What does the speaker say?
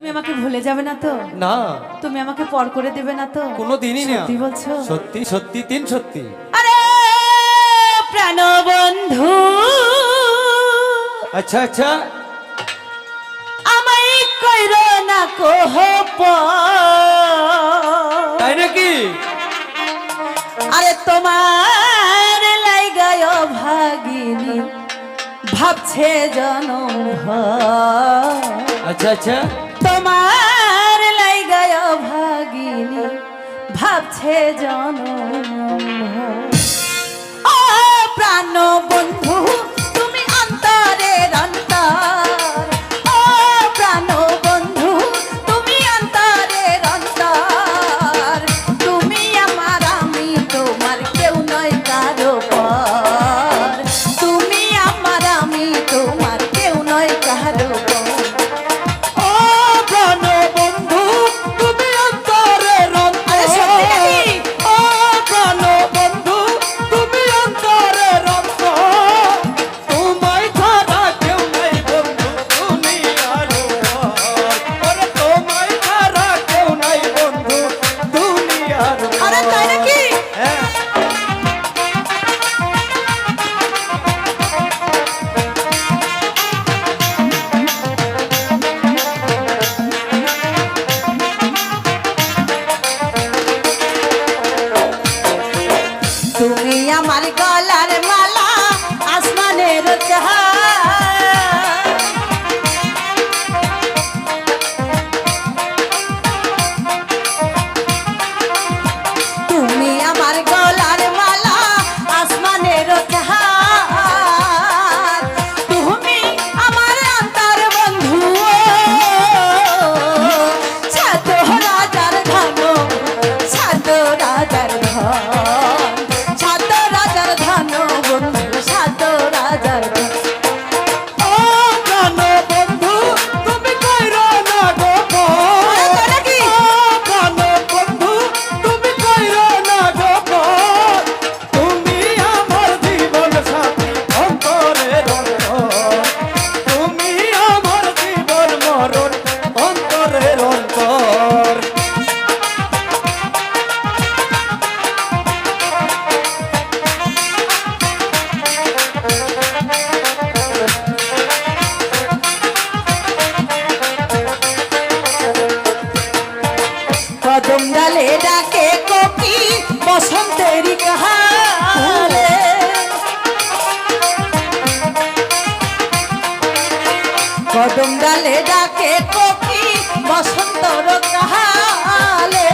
তুমি আমাকে ভুলে যাবে না তো? না। তুমি আমাকে পর করে দেবে না তো? কোনো দিনই না। সত্যি বলছো? সত্যি সত্যি তিন সত্যি। আরে প্রাণবন্ধু! আচ্ছা আচ্ছা। আমায় কইর না কোহ তাই নাকি? আরে তোমার লাইগায় ভাগিনী ভাবছে জনম আচ্ছা আচ্ছা। তোমার লাই গায় ভাগিনী ভাবছে জন প্রাণ আমার গলার মালা আসমানের চাহা কদম ডালে ডাকে কপি বসন্ত কালে